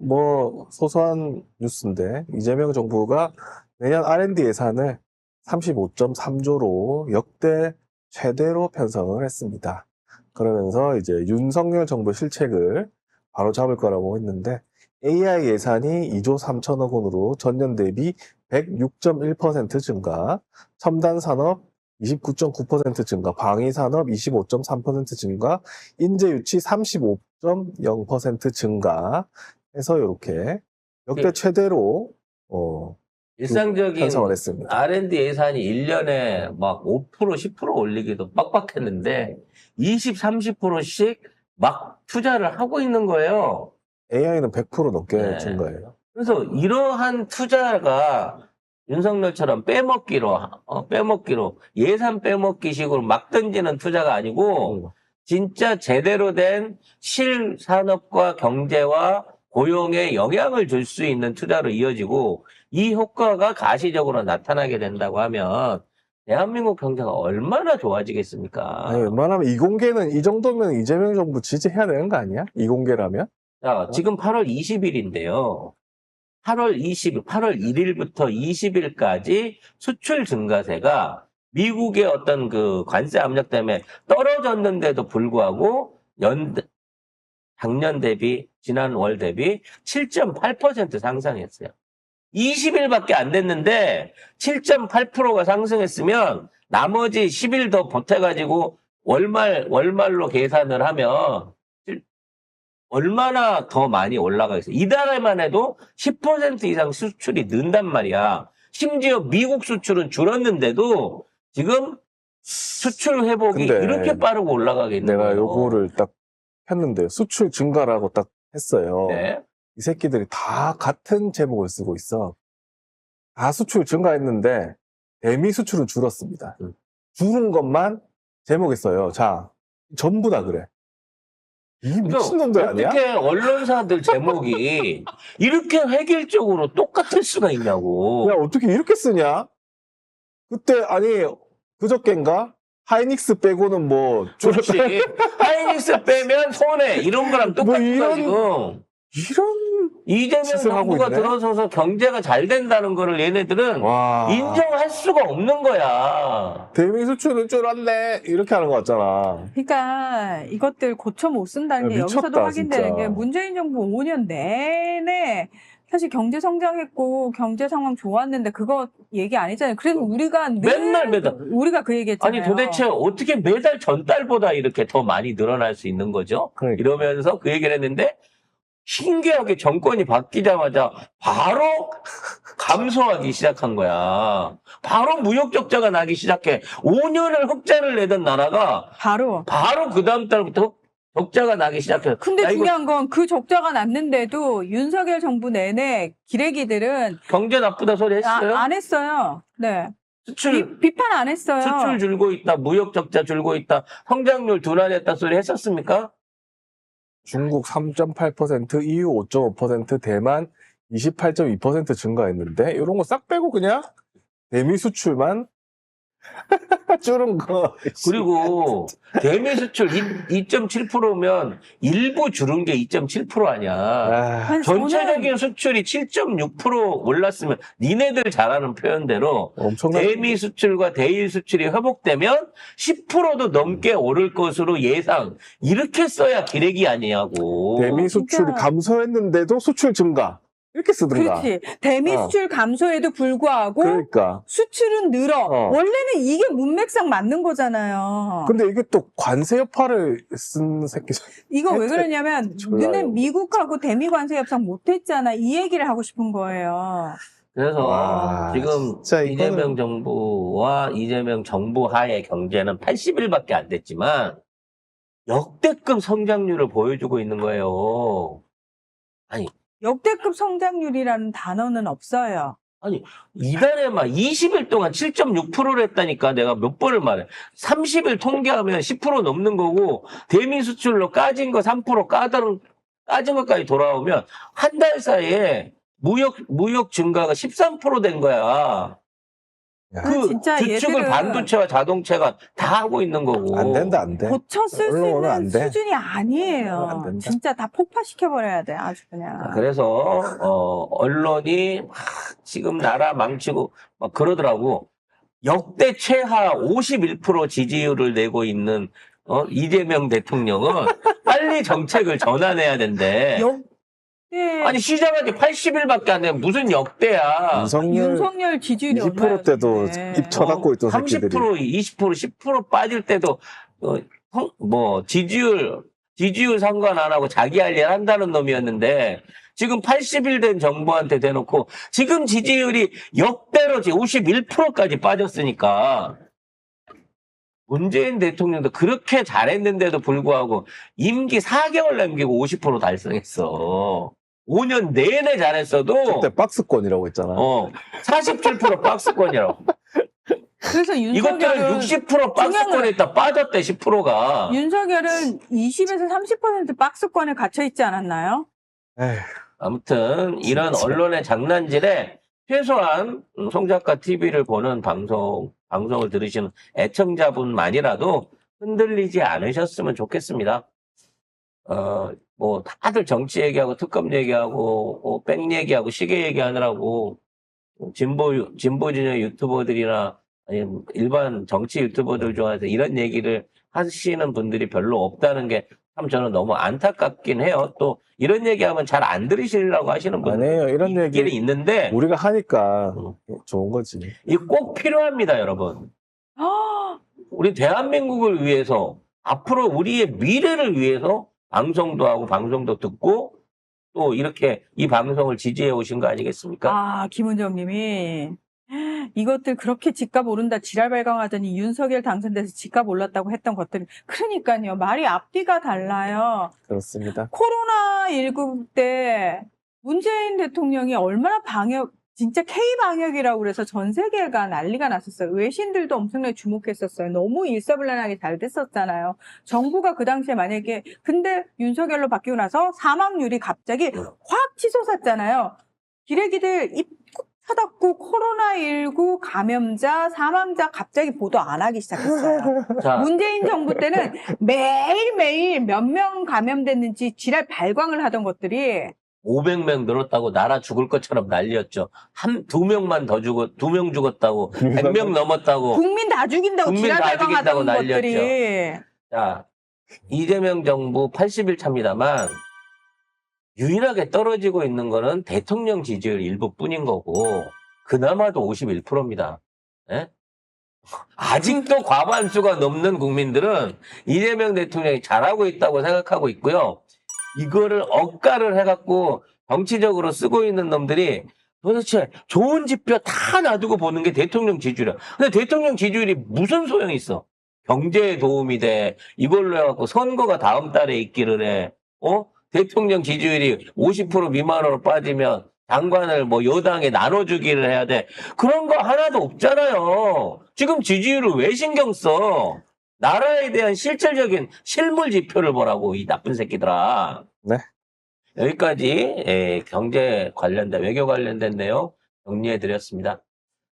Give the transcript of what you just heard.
뭐 소소한 뉴스인데 이재명 정부가 내년 R&D 예산을 35.3조로 역대 최대로 편성을 했습니다. 그러면서 이제 윤석열 정부 실책을 바로 잡을 거라고 했는데 AI 예산이 2조 3천억 원으로 전년 대비 106.1% 증가, 첨단 산업 29.9% 증가, 방위 산업 25.3% 증가, 인재 유치 35.0% 증가 해서 이렇게 역대 네. 최대로 어, 일상적인 편성을 했습니다. R&D 예산이 1년에 막 5% 10% 올리기도 빡빡했는데 20, 30%씩 막 투자를 하고 있는 거예요. AI는 100% 넘게 네. 증가해요. 그래서 이러한 투자가 윤석열처럼 빼먹기로 어, 빼먹기로 예산 빼먹기식으로 막 던지는 투자가 아니고 진짜 제대로 된 실산업과 경제와 고용에 영향을 줄 수 있는 투자로 이어지고 이 효과가 가시적으로 나타나게 된다고 하면 대한민국 경제가 얼마나 좋아지겠습니까? 아니, 웬만하면 이공계는 이 정도면 이재명 정부 지지해야 되는 거 아니야? 이공계라면? 자, 지금 8월 20일인데요. 8월 20일, 8월 1일부터 20일까지 수출 증가세가 미국의 어떤 그 관세 압력 때문에 떨어졌는데도 불구하고 연, 작년 대비, 지난 월 대비 7.8% 상승했어요. 20일밖에 안 됐는데 7.8%가 상승했으면 나머지 10일 더 보태가지고 월말, 월말로 계산을 하면 얼마나 더 많이 올라가겠어요. 이달에만 해도 10% 이상 수출이 는단 말이야. 심지어 미국 수출은 줄었는데도 지금 수출 회복이 이렇게 빠르고 올라가겠는 내가. 요거를 딱 했는데 수출 증가라고 딱 했어요. 네. 이 새끼들이 다 같은 제목을 쓰고 있어. 다 수출 증가했는데 대미 수출은 줄었습니다. 음. 줄은 것만 제목에 써요. 자, 전부 다 그래. 이 미친놈들 아니야? 어떻게 언론사들 제목이 이렇게 획일적으로 똑같을 수가 있냐고. 야, 어떻게 이렇게 쓰냐? 그때, 아니, 그저껜가? 하이닉스 빼고는 뭐, 그렇지. 하이닉스 빼면 손해. 이런 거랑 똑같은 뭐 이런- 지금. 이런, 이재명 짓을 하고 정부가 있네. 들어서서 경제가 잘 된다는 거를 얘네들은 와. 인정할 수가 없는 거야. 대미 수출은 줄었네. 이렇게 하는 거 같잖아. 그러니까 이것들 고쳐 못 쓴다는 게 야, 여기서도 미쳤다, 확인되는 진짜. 게 문재인 정부 5년 내내 사실 경제 성장했고 경제 상황 좋았는데 그거 얘기 안 했잖아요. 그래서 우리가 늘 맨날 매달. 우리가 그 얘기했잖아요. 아니 도대체 어떻게 매달 전달보다 이렇게 더 많이 늘어날 수 있는 거죠? 그러니까. 이러면서 그 얘기를 했는데 신기하게 정권이 바뀌자마자 바로 감소하기 시작한 거야. 바로 무역 적자가 나기 시작해. 5년을 흑자를 내던 나라가 바로. 바로 그 다음 달부터 흑- 적자가 나기 시작해. 근데 야, 중요한 건 그 적자가 났는데도 윤석열 정부 내내 기레기들은 경제 나쁘다 소리 했어요? 아, 안 했어요. 네. 수출 비, 비판 안 했어요. 수출 줄고 있다, 무역 적자 줄고 있다, 성장률 둔화됐다 소리 했었습니까? 중국 3.8%, EU 5.5%, 대만 28.2% 증가했는데 이런 거 싹 빼고 그냥 대미 수출만 줄은 거. 그리고 대미 수출 2.7%면 일부 줄은 게 2.7% 아니야. 아, 아니, 전체적인 수출이 7.6% 올랐으면 니네들 잘하는 표현대로 대미 수출과 대일 수출이 회복되면 10%도 넘게 오를 것으로 예상. 이렇게 써야 기레기 아니냐고. 대미 수출이. 감소했는데도 수출 증가 이렇게 쓰든가. 그렇지. 대미 어. 수출 감소에도 불구하고 그러니까. 수출은 늘어. 어. 원래는 이게 문맥상 맞는 거잖아요. 근데 이게 또 관세 여파를 쓴 새끼. 이거 왜 그러냐면 졸라요. 너네 미국하고 대미 관세 협상 못했잖아. 이 얘기를 하고 싶은 거예요. 그래서 와, 지금 진짜 이거는- 이재명 정부와 이재명 정부 하의 경제는 80일밖에 안 됐지만 역대급 성장률을 보여주고 있는 거예요. 역대급 성장률이라는 단어는 없어요. 이달에만 20일 동안 7.6%를 했다니까 내가 몇 번을 말해. 30일 통계하면 10% 넘는 거고 대미 수출로 까진 거 3% 까다른 까진 것까지 돌아오면 한 달 사이에 무역 무역 증가가 13%된 거야. 야, 그 진짜 주축을 얘들은- 반도체와 자동차가 다 하고 있는 거고. 안 된다, 안 돼. 고쳐 쓸수 있는 안 돼. 수준이 아니에요. 안 된다. 진짜 다 폭파시켜버려야 돼, 아주 그냥. 그래서 어, 언론이 막 지금 나라 망치고 막 그러더라고. 역대 최하 51% 지지율을 내고 있는 어, 이재명 대통령은 빨리 정책을 전환해야 된대. 역 대 아니 시작한 지 80일밖에 안 돼. 무슨 역대야. 윤석열 윤석열 지지율이 20% 때도. 입 쳐닫고 있던 30%, 새끼들이. 20%, 10% 빠질 때도 어, 성- 뭐 지지율 지지율 상관 안 하고 자기 할 일 한다는 놈이었는데 지금 80일 된 정부한테 대놓고 지금 지지율이 역대로 지금 51%까지 빠졌으니까 문재인 대통령도 그렇게 잘했는데도 불구하고 임기 4개월 남기고 50% 달성했어. 5년 내내 잘했어도 그때 박스권이라고 했잖아. 어 47% 박스권이라고. 그래서 이것들은 윤석열은 60% 박스권에 있다 빠졌대 10%가. 윤석열은 20에서 30% 박스권에 갇혀 있지 않았나요? 에휴, 아무튼 이런 진짜. 언론의 장난질에 최소한 음, 송작가 TV를 보는 방송 방송을 들으시는 애청자분만이라도 흔들리지 않으셨으면 좋겠습니다. 어, 뭐 다들 정치 얘기하고 특검 얘기하고 뭐, 백 얘기하고 시계 얘기하느라고 진보 진보 진영 유튜버들이나 아니면 일반 정치 유튜버들 중에서 이런 얘기를 하시는 분들이 별로 없다는 게 참 저는 너무 안타깝긴 해요. 또 이런 얘기하면 잘 안 들으시려고 하시는 분들이 아니에요. 이런 얘기 있는데 우리가 하니까 음. 좋은 거지. 이거 꼭 필요합니다, 여러분. 아, 우리 대한민국을 위해서 앞으로 우리의 미래를 위해서 방송도 하고 방송도 듣고 또 이렇게 이 방송을 지지해 오신 거 아니겠습니까? 아, 김은정 님이 이것들 그렇게 집값 오른다 지랄 발광하더니 윤석열 당선돼서 집값 올랐다고 했던 것들 그러니까요 말이 앞뒤가 달라요 그렇습니다. 코로나 19 때 문재인 대통령이 얼마나 방역 진짜 K 방역이라고 그래서 전 세계가 난리가 났었어요. 외신들도 엄청나게 주목했었어요. 너무 일사불란하게 잘 됐었잖아요. 정부가 그 당시에 만약에 근데 윤석열로 바뀌고 나서 사망률이 갑자기 확 치솟았잖아요. 기레기들 입국 닫았고 코로나19 감염자 사망자 갑자기 보도 안 하기 시작했어요. 자, 문재인 정부 때는 매일매일 몇 명 감염됐는지 지랄 발광을 하던 것들이 500명 늘었다고 나라 죽을 것처럼 난리였죠. 한 두 명만 더 죽었, 두 명 죽었다고, 100명 넘었다고. 국민 다 죽인다고 국민 다 죽인다고 발광하던 난리였죠. 것들이 자, 이재명 정부 80일 차입니다만, 유일하게 떨어지고 있는 거는 대통령 지지율 일부뿐인 거고, 그나마도 51%입니다. 예? 아직도 과반수가 넘는 국민들은 이재명 대통령이 잘하고 있다고 생각하고 있고요. 이거를 억가를 해갖고 정치적으로 쓰고 있는 놈들이 도대체 좋은 지표 다 놔두고 보는 게 대통령 지지율이야. 근데 대통령 지지율이 무슨 소용이 있어? 경제에 도움이 돼. 이걸로 해갖고 선거가 다음 달에 있기를 해. 어? 대통령 지지율이 50% 미만으로 빠지면 장관을 뭐 여당에 나눠주기를 해야 돼. 그런 거 하나도 없잖아요. 지금 지지율을 왜 신경 써? 나라에 대한 실질적인 실물 지표를 보라고, 이 나쁜 새끼들아. 네. 여기까지 예, 경제 관련된, 외교 관련된 내용 정리해 드렸습니다.